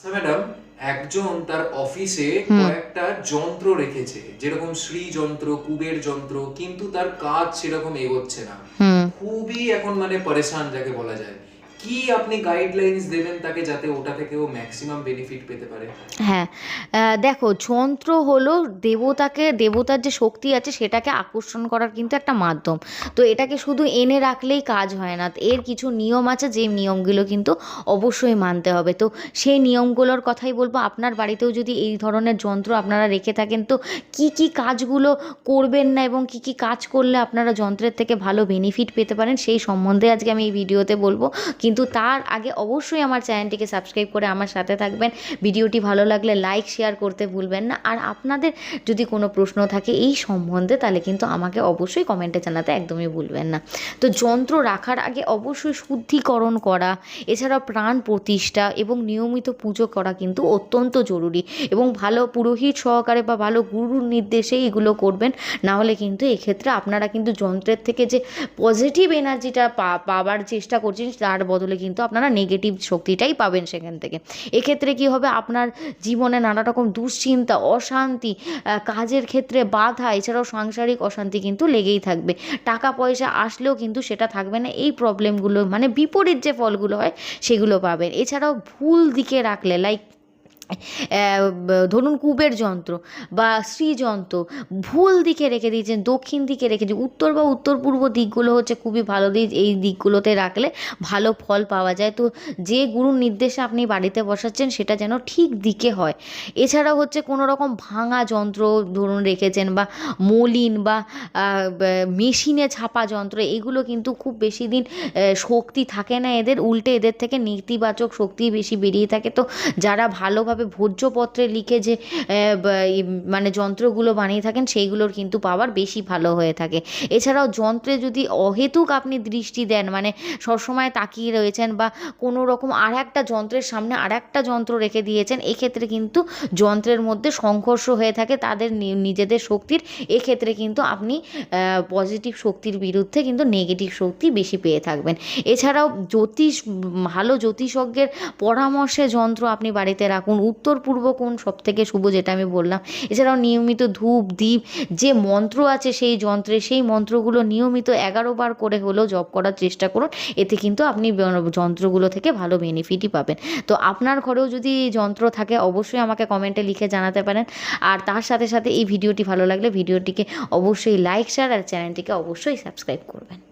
আচ্ছা ম্যাডাম একজন তার অফিসে কয়েকটা যন্ত্র রেখেছে। যেরকম শ্রী যন্ত্র কুবের যন্ত্র কিন্তু তার কাজ সেরকম এগোচ্ছে না। খুবই এখন মানে পরেশান যাকে বলা যায়। কি আপনি গাইডলাইন্স দেবেন তাকে যাতে ওটা থেকেও ম্যাক্সিমাম বেনিফিট পেতে পারে? হ্যাঁ দেখো, যন্ত্র হলো দেবতাকে, দেবতার যে শক্তি আছে সেটাকে আকর্ষণ করার কিন্তু একটা মাধ্যম। তো এটাকে শুধু এনে রাখলেই কাজ হয় না, এর কিছু নিয়ম আছে, যে নিয়মগুলো কিন্তু অবশ্যই মানতে হবে। তো সেই নিয়মগুলোর কথাই বলব, আপনার বাড়িতেও যদি এই ধরনের যন্ত্র আপনারা রেখে থাকেন, তো কি কি কাজগুলো করবেন না এবং কি কি কাজ করলে আপনারা যন্ত্রের থেকে ভালো বেনিফিট পেতে পারেন, সেই সম্বন্ধে আজকে আমি এই ভিডিওতে বলব। কিন্তু তার আগে অবশ্যই আমার চ্যানেলটিকে সাবস্ক্রাইব করে আমার সাথে থাকবেন। ভিডিওটি ভালো লাগলে লাইক, শেয়ার করতে ভুলবেন না। আর আপনাদের যদি কোনো প্রশ্ন থাকে এই সম্বন্ধে, তাহলে কিন্তু আমাকে অবশ্যই কমেন্টে জানাতে একদমই ভুলবেন না। তো যন্ত্র রাখার আগে অবশ্যই শুদ্ধিকরণ করা, এছাড়াও প্রাণ প্রতিষ্ঠা এবং নিয়মিত পুজো করা কিন্তু অত্যন্ত জরুরি। এবং ভালো পুরোহিত সহকারে বা ভালো গুরুর নির্দেশে এগুলো করবেন, না হলে কিন্তু এক্ষেত্রে আপনারা কিন্তু যন্ত্রের থেকে যে পজিটিভ এনার্জিটা পাওয়ার চেষ্টা করছেন, তার কিন্তু আপনারা নেগেটিভ শক্তিটাই পাবেন সেখান থেকে। এক্ষেত্রে কি হবে? আপনার জীবনে নানা রকম দুশ্চিন্তা, অশান্তি কাজের ক্ষেত্রে বাধা, এছাড়াও সাংসারিক অশান্তি কিন্তু লেগেই থাকবে। টাকা পয়সা আসলেও কিন্তু সেটা থাকবে না। এই প্রবলেমগুলো মানে বিপরীত যে ফলগুলো হয়, সেগুলো পাবেন। এছাড়াও ভুল দিকে রাখলে লাইক ধরুন কুবের যন্ত্র বা শ্রীযন্ত্র ভুল দিকে রেখে দিয়েছেন, দক্ষিণ দিকে রেখে দিয়ে উত্তর বা উত্তর পূর্ব দিকগুলো হচ্ছে খুবই ভালো দিক, এই দিকগুলোতে রাখলে ভালো ফল পাওয়া যায়। তো যে গুরুর নির্দেশে আপনি বাড়িতে বসাচ্ছেন, সেটা যেন ঠিক দিকে হয়। এছাড়াও হচ্ছে কোনো রকম ভাঙা যন্ত্র ধরুন রেখেছেন বা মলিন বা মেশিনে ছাপা যন্ত্র, এগুলো কিন্তু খুব বেশি দিন শক্তি থাকে না এদের, উল্টে এদের থেকে নেতিবাচক শক্তি বেশি বেরিয়ে থাকে। তো যারা ভালোভাবে ভোজ্যপত্রে লিখে যে মানে যন্ত্রগুলো বানিয়ে থাকেন, সেইগুলোর কিন্তু পাওয়ার বেশি ভালো হয়ে থাকে। এছাড়াও যন্ত্রে যদি অহেতুক আপনি দৃষ্টি দেন মানে সবসময় তাকিয়ে রয়েছেন বা কোনো রকম আর একটা যন্ত্রের সামনে আর একটা যন্ত্র রেখে দিয়েছেন, এক্ষেত্রে কিন্তু যন্ত্রের মধ্যে সংঘর্ষ হয়ে থাকে, তাদের নিজেদের শক্তির, এক্ষেত্রে কিন্তু আপনি পজিটিভ শক্তির বিরুদ্ধে কিন্তু নেগেটিভ শক্তি বেশি পেয়ে থাকবেন। এছাড়াও জ্যোতিষ, ভালো জ্যোতিষজ্ঞের পরামর্শে যন্ত্র আপনি বাড়িতে রাখুন উত্তর পূর্ব কোণ সব থেকে শুভ যেটা আমি বললাম? এছাড়াও নিয়মিত ধূপ দ্বীপ যে মন্ত্র আছে সেই যন্ত্রে, সেই মন্ত্রগুলো নিয়মিত এগারো বার করে হলেও জপ করার চেষ্টা করুন। এতে কিন্তু আপনি যন্ত্রগুলো থেকে ভালো বেনিফিটই পাবেন। তো আপনার ঘরেও যদি যন্ত্র থাকে, অবশ্যই আমাকে কমেন্টে লিখে জানাতে পারেন। আর তার সাথে সাথে এই ভিডিওটি ভালো লাগলে ভিডিওটিকে অবশ্যই লাইক শেয়ার আর চ্যানেলটিকে অবশ্যই সাবস্ক্রাইব করবেন।